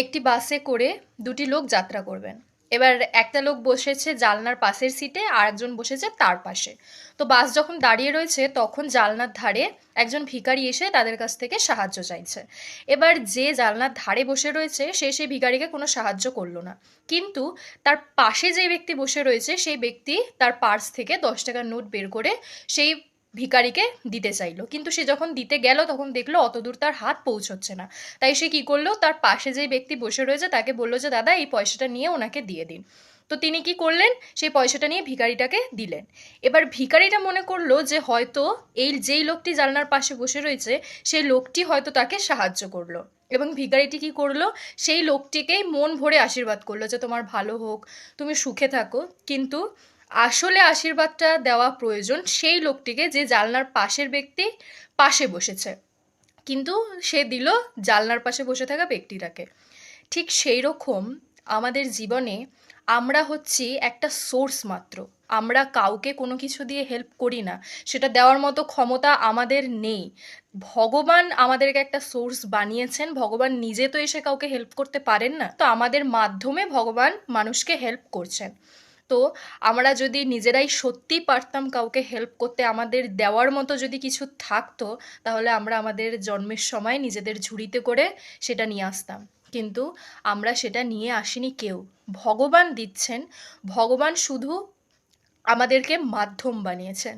একটি বাসে করে দুটি লোক যাত্রা করবেন। এবার একটা লোক বসেছে জানলার পাশের সিটে আর একজন বসেছে তার পাশে। তো বাস যখন দাঁড়িয়ে রয়েছে, তখন জানলার ধারে একজন ভিখারি এসে তাদের কাছ থেকে সাহায্য চাইছে। এবার যে জানলার ধারে বসে রয়েছে, সে সেই ভিখারিকে কোনো সাহায্য করল না। কিন্তু তার পাশে যে ব্যক্তি বসে রয়েছে, সেই ব্যক্তি তার পার্স থেকে দশ টাকার নোট বের করে সেই ভিখারিকে দিতে চাইলো। কিন্তু সে যখন দিতে গেল, তখন দেখল অত দূর তার হাত পৌঁছচ্ছে না। তাই সে কি করল? তার পাশে যে ব্যক্তি বসে রয়েছে, তাকে বলল যে, দাদা, এই পয়সাটা নিয়ে ওনাকে দিয়ে দিন। তো তিনি কি করলেন? সেই পয়সাটা নিয়ে ভিখারিটাকে দিলেন। এবার ভিখারিটা মনে করল যে, হয়তো এই যেই লোকটি জানলার পাশে বসে রয়েছে, সেই লোকটি হয়তো তাকে সাহায্য করল। এবং ভিখারিটি কি করল? সেই লোকটিকেই মন ভরে আশীর্বাদ করল যে, তোমার ভালো হোক, তুমি সুখে থাকো। কিন্তু আসলে আশীর্বাদটা দেওয়া প্রয়োজন সেই লোকটিকে যে জানলার পাশের ব্যক্তি পাশে বসেছে। কিন্তু সে দিল জানলার পাশে বসে থাকা ব্যক্তিটাকে। ঠিক সেই রকম আমাদের জীবনে আমরা হচ্ছি একটা সোর্স মাত্র। আমরা কাউকে কোনো কিছু দিয়ে হেল্প করি না। সেটা দেওয়ার মতো ক্ষমতা আমাদের নেই। ভগবান আমাদেরকে একটা সোর্স বানিয়েছেন। ভগবান নিজে তো এসে কাউকে হেল্প করতে পারেন না। তো আমাদের মাধ্যমে ভগবান মানুষকে হেল্প করছেন। তো আমরা যদি নিজেরাই সত্যি পারতাম কাউকে হেল্প করতে, আমাদের দেওয়ার মতো যদি কিছু থাকতো, তাহলে আমরা আমাদের জন্মের সময় নিজেদের ঝুড়িতে করে সেটা নিয়ে আসতাম। কিন্তু আমরা সেটা নিয়ে আসিনি কেউ। ভগবান দিচ্ছেন, ভগবান শুধু আমাদেরকে মাধ্যম বানিয়েছেন।